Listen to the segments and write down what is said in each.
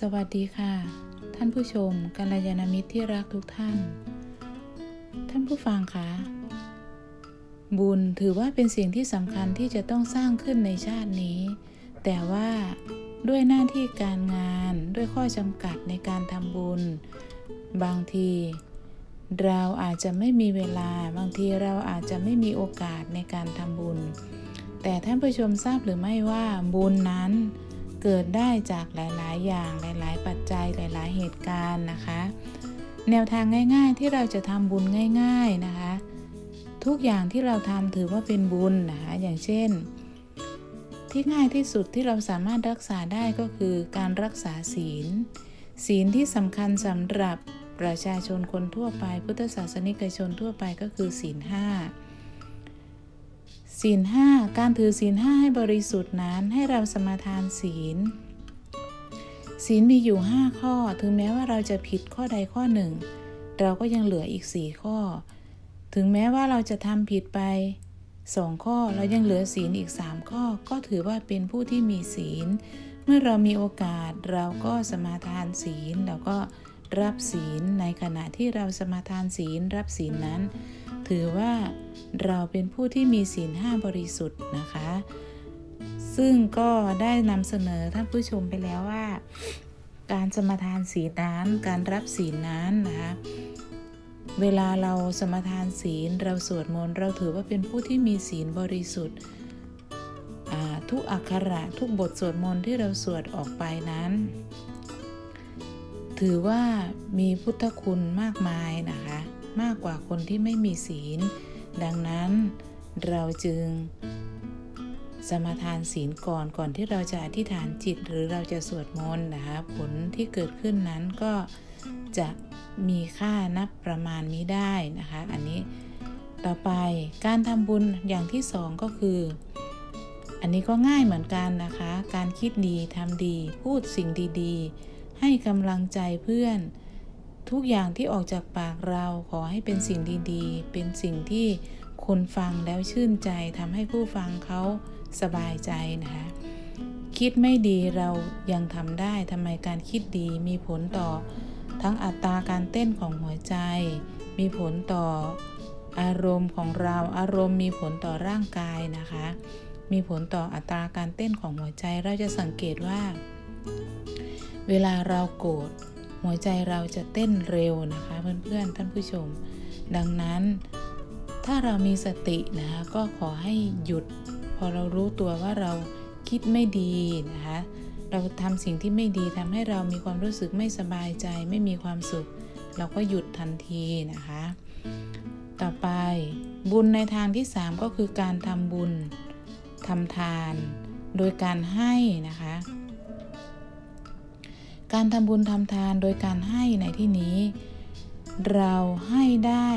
สวัสดีค่ะ ท่านผู้ชมกัลยาณมิตรที่รักทุกท่าน ท่านผู้ฟังคะบุญถือว่าเป็นสิ่งที่สำคัญที่จะต้องสร้างขึ้นในชาตินี้ แต่ว่าด้วยหน้าที่การงานด้วยข้อจำกัดในการทำบุญ บางที เราอาจจะไม่มีเวลา บางทีเราอาจจะไม่มีโอกาสในการทำบุญ แต่ท่านผู้ชมทราบหรือไม่ว่าบุญนั้น เกิดได้จากหลาย ๆ อย่างหลาย ๆ ปัจจัยหลาย ๆ เหตุการณ์นะคะ แนวทางง่าย ๆ ที่เราจะทำบุญง่าย ๆ นะคะ ทุกอย่างที่เราทำถือว่าเป็นบุญนะคะ อย่างเช่น ที่ง่ายที่สุดที่เราสามารถรักษาได้ก็คือการรักษาศีล ศีลที่สำคัญสำหรับประชาชนคนทั่วไป พุทธศาสนิกชนทั่วไปก็คือศีลห้า ศีลห้าการถือศีลห้าให้บริสุทธิ์นั้นให้เราสมาทานศีล ศีลมีอยู่ 5 ข้อ ถึงแม้ว่าเราจะผิดข้อใดข้อหนึ่ง เราก็ยังเหลืออีก 4 ข้อ ถึงแม้ว่าเราจะทำผิดไป 2 ข้อเรายังเหลือศีลอีก 3 ข้อ ก็ถือว่าเป็นผู้ที่มีศีล เมื่อเรามีโอกาสเราก็สมาทานศีลแล้วก็ รับศีลในขณะที่เราสมาทานศีลรับศีลนั้น ถือว่าเราเป็นผู้ที่มีศีลห้าบริสุทธิ์นะคะ ซึ่งก็ได้นำเสนอท่านผู้ชมไปแล้วว่า การสมาทานศีลนั้นการรับศีลนั้นนะคะเวลาเราสมาทานศีลเราสวดมนต์เราถือว่าเป็นผู้ที่มีศีลบริสุทธิ์ทุกอักขระทุกบทสวดมนต์ที่เราสวดออกไปนั้น ถือว่ามีพุทธคุณมากมายนะคะ มากกว่าคนที่ไม่มีศีล ดังนั้นเราจึงสมาทานศีลก่อนก่อนที่เราจะอธิษฐานจิตหรือเราจะสวดมนต์นะคะผลที่เกิดขึ้นนั้นก็จะมีค่านับประมาณนี้ได้นะคะ อันนี้ต่อไปการทำบุญอย่างที่สองก็คือ อันนี้ก็ง่ายเหมือนกันนะคะ การคิดดีทำดีพูดสิ่งดีๆ ให้กำลังใจเพื่อน ทุกอย่างที่ออกจากปากเราขอให้เป็นสิ่งดีๆ เป็นสิ่งที่คนฟังแล้วชื่นใจทำให้ผู้ฟังเขาสบายใจนะคะคิดไม่ดีเรายังทำได้ทำไมการคิดดีมีผลต่อ ทั้งอัตราการเต้นของหัวใจ มีผลต่ออารมณ์ของเราอารมณ์มีผลต่อร่างกายนะคะ มีผลต่ออัตราการเต้นของหัวใจเราจะสังเกตว่า เวลาเราโกรธหัวใจเราจะเต้นเร็วนะคะเพื่อนๆท่านผู้ชม ดังนั้น ถ้าเรามีสตินะคะก็ขอให้หยุด พอเรารู้ตัวว่าเราคิดไม่ดีนะคะเราทำสิ่งที่ไม่ดีทำให้เรามีความรู้สึกไม่สบายใจไม่มีความสุข เราก็หยุดทันทีนะคะ ต่อไปบุญในทางที่ 3 ก็คือการทำบุญทำทาน โดยการให้นะคะ การทำบุญทำทานโดยการให้ในที่นี้ เราให้ได้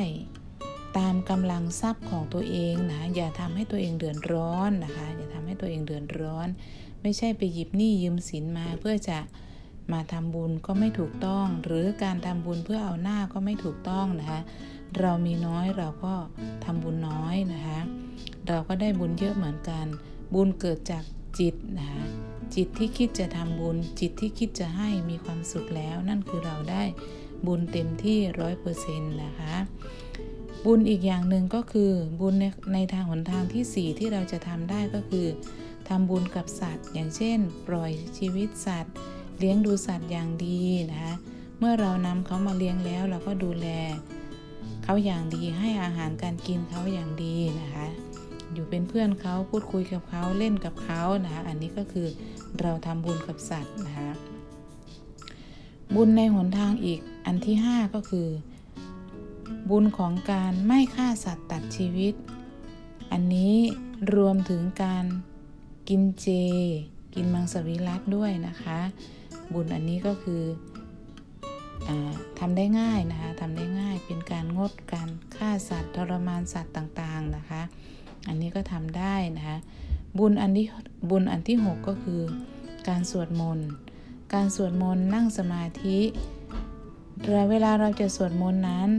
ตามกำลังทรัพย์ของตัวเองนะอย่าทำให้ตัวเองเดือดร้อนนะคะ อย่าทำให้ตัวเองเดือดร้อน ไม่ใช่ไปหยิบหนี้ยืมสินมาเพื่อจะมาทำบุญก็ไม่ถูกต้อง หรือการทำบุญเพื่อเอาหน้าก็ไม่ถูกต้องนะคะ เรามีน้อยเราก็ทำบุญน้อยนะคะ เราก็ได้บุญเยอะเหมือนกัน บุญเกิดจากจิตนะคะ จิตที่คิดจะทำบุญ จิตที่คิดจะให้มีความสุขแล้ว นั่นคือเราได้บุญเต็มที่ร้อยเปอร์เซ็นต์นะคะบุญอีกอย่างหนึ่งก็คือบุญในในทางหนทางที่ 4 ที่เราจะทำได้ก็คือทำบุญกับสัตว์ อย่างเช่น ปล่อยชีวิตสัตว์ เลี้ยงดูสัตว์อย่างดีนะคะเมื่อเรานำเขามาเลี้ยงแล้วเราก็ดูแลเขาอย่างดีให้อาหารการกินเขาอย่างดีนะคะ อยู่เป็นเพื่อนเขาพูดคุยกับเขาเล่นกับเขานะคะอันนี้ก็คือเราทำบุญกับสัตว์นะคะบุญในหนทางอีกอันที่ 5 ก็คือ บุญของการไม่ฆ่าสัตว์ตัดชีวิต อันนี้รวมถึงการกินเจ กินมังสวิรัตด้วยนะคะ บุญอันนี้ก็คืออทำได้ง่ายนะคะทำได้ง่ายเป็นการงดการฆ่าสัตว์ทรมานสัตว์ต่างๆนะคะ อันนี้ก็ทำได้นะคะบุญอันที่บุญอันที่ 6 ก็คือการสวดมนต์การสวดมนต์นั่งสมาธิเวลาเราจะสวดมนต์นั้น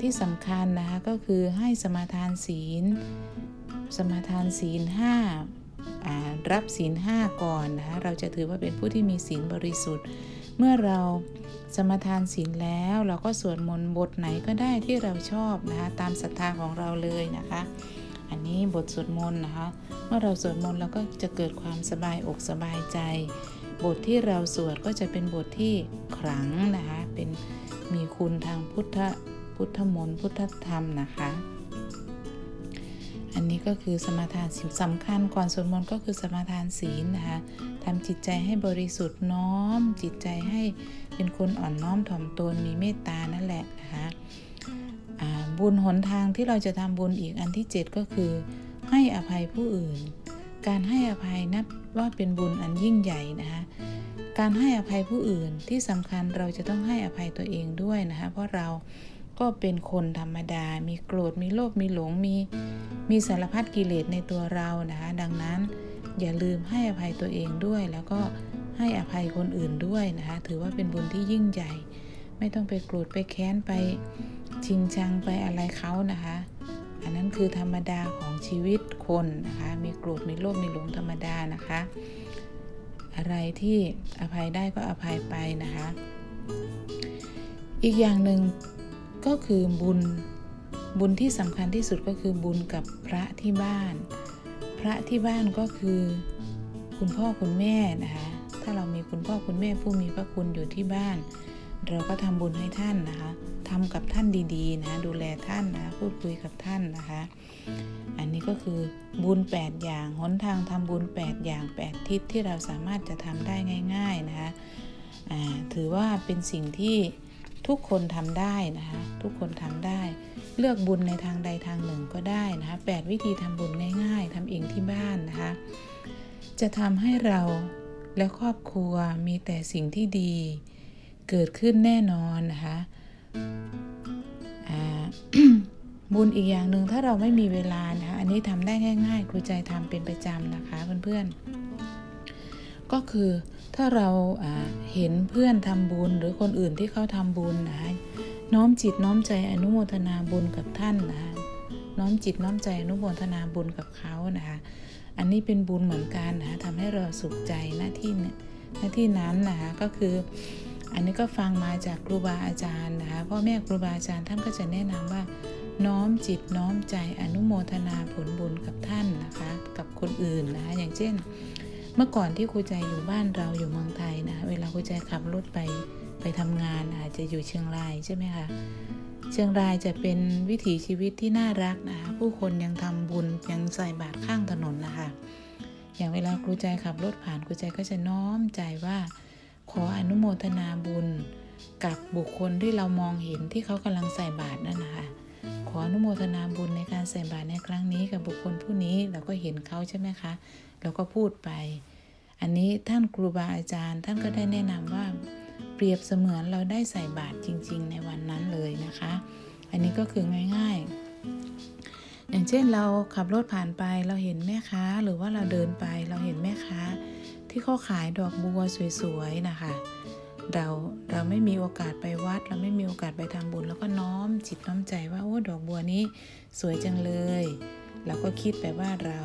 ที่สำคัญนะคะก็คือให้สมาทานศีล สมาทานศีลห้ารับศีลห้าก่อนนะคะเราจะถือว่าเป็นผู้ที่มีศีลบริสุทธิ์ เมื่อเราสมาทานศีลแล้วเราก็สวดมนต์บทไหนก็ได้ที่เราชอบนะคะตามศรัทธาของเราเลยนะคะ อันนี้บทสวดมนต์นะคะ เมื่อเราสวดมนต์เราก็จะเกิดความสบายอกสบายใจ บทที่เราสวดก็จะเป็นบทที่ขลังนะคะ เป็นมีคุณทางพุทธพุทธมนต์พุทธธรรมนะคะ อันนี้ก็คือสมาทานศีลสำคัญก่อนสวดมนต์ก็คือสมาทานศีลนะคะทำจิตใจให้บริสุทธิ์น้อม จิตใจให้เป็นคนอ่อนน้อมถ่อมตนมีเมตตานั่นแหละนะคะ บุญหนทางที่เราจะทำบุญอีกอันที่ 7 ก็คือ ให้อภัยผู้อื่น การให้อภัยนับว่าเป็นบุญอันยิ่งใหญ่นะคะการให้อภัยผู้อื่นที่สำคัญเราจะต้องให้อภัยตัวเองด้วยนะคะเพราะเราก็เป็นคนธรรมดา มีโกรธ มีโลภ มีหลง มี มีสารพัดกิเลสในตัวเรานะคะ ดังนั้นอย่าลืมให้อภัยตัวเองด้วย แล้วก็ให้อภัยคนอื่นด้วยนะคะ ถือว่าเป็นบุญที่ยิ่งใหญ่ ไม่ต้องไปโกรธ ไปแค้น ไป ชิงชังไปอะไรเขานะคะ อันนั้นคือธรรมดาของชีวิตคนนะคะ มีโกรธมีโลภมีหลงธรรมดานะคะ อะไรที่อภัยได้ก็อภัยไปนะคะ อีกอย่างหนึ่งก็คือบุญบุญที่สำคัญที่สุดก็คือบุญกับพระที่บ้าน พระที่บ้านก็คือคุณพ่อคุณแม่นะคะ ถ้าเรามีคุณพ่อคุณแม่ผู้มีพระคุณอยู่ที่บ้าน เราก็ทำบุญให้ท่านนะคะทำกับท่านดีๆนะดูแลท่านนะพูดคุยกับท่านนะคะ อันนี้ก็คือบุญ 8 อย่างหนทางทำบุญ 8 อย่าง 8 ทิศที่เราสามารถจะทำได้ง่าย ๆนะคะถือว่าเป็นสิ่งที่ทุกคนทำได้นะคะทุกคนทำได้ เลือกบุญในทางใดทางหนึ่งก็ได้นะคะแปดวิธีทำบุญง่ายๆทำเองที่บ้านนะคะจะทำให้เราและครอบครัวมีแต่สิ่งที่ดี เกิดขึ้นแน่นอนนะคะบุญอีกอย่างหนึ่งถ้าเราไม่มีเวลานะคะอันนี้ทำได้ง่าย ๆ ครูใจทำเป็นประจำนะคะเพื่อนๆ ก็คือถ้าเราาเห็นเพื่อนทำบุญหรือคนอื่นที่เขาทำบุญนะคะน้อมจิตน้อมใจอนุโมทนาบุญกับท่านนะคะน้อมจิตน้อมใจอนุโมทนาบุญกับเขานะคะอันนี้เป็นบุญเหมือนกันนะคะทำให้เราสุขใจหน้าที่หน้าที่นั้นนะคะก็คือ อันนี้ก็ฟังมาจากครูบาอาจารย์นะคะพ่อแม่ครูบาอาจารย์ท่านก็จะแนะนำว่า น้อมจิตน้อมใจอนุโมทนาผลบุญกับท่านนะคะ กับคนอื่นนะคะอย่างเช่น เมื่อก่อนที่ครูใจอยู่บ้านเราอยู่เมืองไทยนะคะเวลาครูใจขับรถไปไปทำงานอาจจะอยู่เชียงรายใช่ไหมคะเชียงรายจะเป็นวิถีชีวิตที่น่ารักนะคะผู้คนยังทำบุญยังใส่บาตรข้างถนนนะคะ อย่างเวลาครูใจขับรถผ่านครูใจก็จะน้อมใจว่า ขออนุโมทนาบุญกับบุคคลที่เรามองเห็นที่เขากำลังใส่บาตรนั่นนะคะขออนุโมทนาบุญในการใส่บาตรในครั้งนี้กับบุคคลผู้นี้เราก็เห็นเขาใช่ไหมคะเราก็พูดไป อันนี้ท่านครูบาอาจารย์ ท่านก็ได้แนะนำว่าเปรียบเสมือนเราได้ใส่บาตรจริง ๆ ในวันนั้นเลยนะคะ อันนี้ก็คือง่าย ๆ อย่างเช่นเราขับรถผ่านไปเราเห็นแม่ค้าหรือว่าเราเดินไปเราเห็นแม่ค้า ที่เขาขายดอกบัวสวยๆนะคะ เราเราไม่มีโอกาสไปวัด เราไม่มีโอกาสไปทำบุญ แล้วก็น้อมจิตน้อมใจว่าโอ้ดอกบัวนี้สวยจังเลยเราก็คิดไปว่าเรา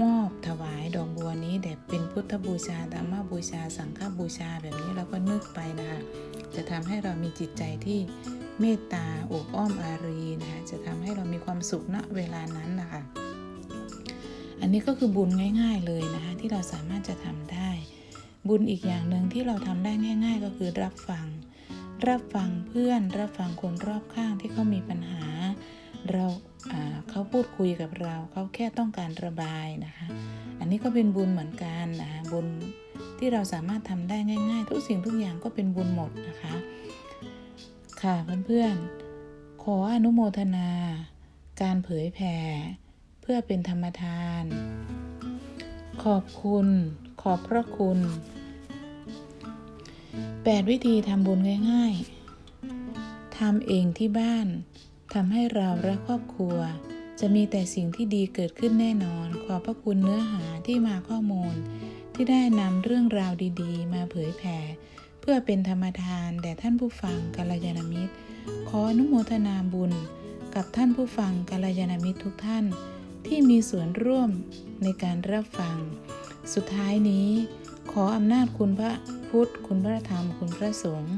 มอบถวายดอกบัวนี้แด่เป็นพุทธบูชาธรรมบูชา สังฆบูชาแบบนี้เราก็นึกไปนะคะ จะทำให้เรามีจิตใจที่เมตตาอบอ้อมอารีนะคะจะทำให้เรามีความสุขณเวลานั้นนะคะ อันนี้ก็คือบุญง่าย ๆเลยนะคะที่เราสามารถจะทำได้ บุญอีกอย่างหนึ่งที่เราทำได้ง่าย ๆ ก็คือรับฟัง รับฟังเพื่อน รับฟังคนรอบข้างที่เขามีปัญหา เราเขาพูดคุยกับเรา เขาแค่ต้องการระบายนะคะ อันนี้ก็เป็นบุญเหมือนกันนะคะบุญที่เราสามารถทำได้ง่าย ๆ ทุกสิ่งทุกอย่างก็เป็นบุญหมดนะคะ ค่ะเพื่อนๆขออนุโมทนา การเผยแผ่ เพื่อเป็นธรรมทาน ขอบคุณ ขอบพระคุณ 8 วิธีทำบุญง่ายๆทำเองที่บ้านทำให้เราและครอบครัว จะมีแต่สิ่งที่ดีเกิดขึ้นแน่นอน ขอบพระคุณเนื้อหาที่มาข้อมูล ที่ได้นำเรื่องราวดีๆ มาเผยแผ่ เพื่อเป็นธรรมทานแด่ท่านผู้ฟังกัลยาณมิตร ขออนุโมทนาบุญ กับท่านผู้ฟังกัลยาณมิตรทุกท่าน ที่มีส่วนร่วมในการรับฟัง สุดท้ายนี้ ขออำนาจคุณพระพุทธ คุณพระธรรม คุณพระสงฆ์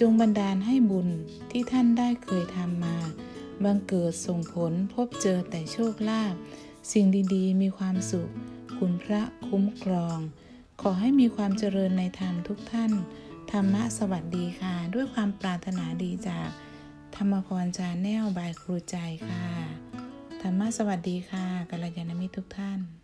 จงบันดาลให้บุญที่ท่านได้เคยทำมาบังเกิดส่งผลพบเจอแต่โชคลาภสิ่งดีๆ มีความสุข คุณพระคุ้มครอง ขอให้มีความเจริญในธรรมทุกท่าน ธรรมะสวัสดีค่ะ ด้วยความปรารถนาดีจาก ธรรมพรจาแนลบายครูใจค่ะ ธรรมะสวัสดีค่ะกัลยาณมิตรทุกท่าน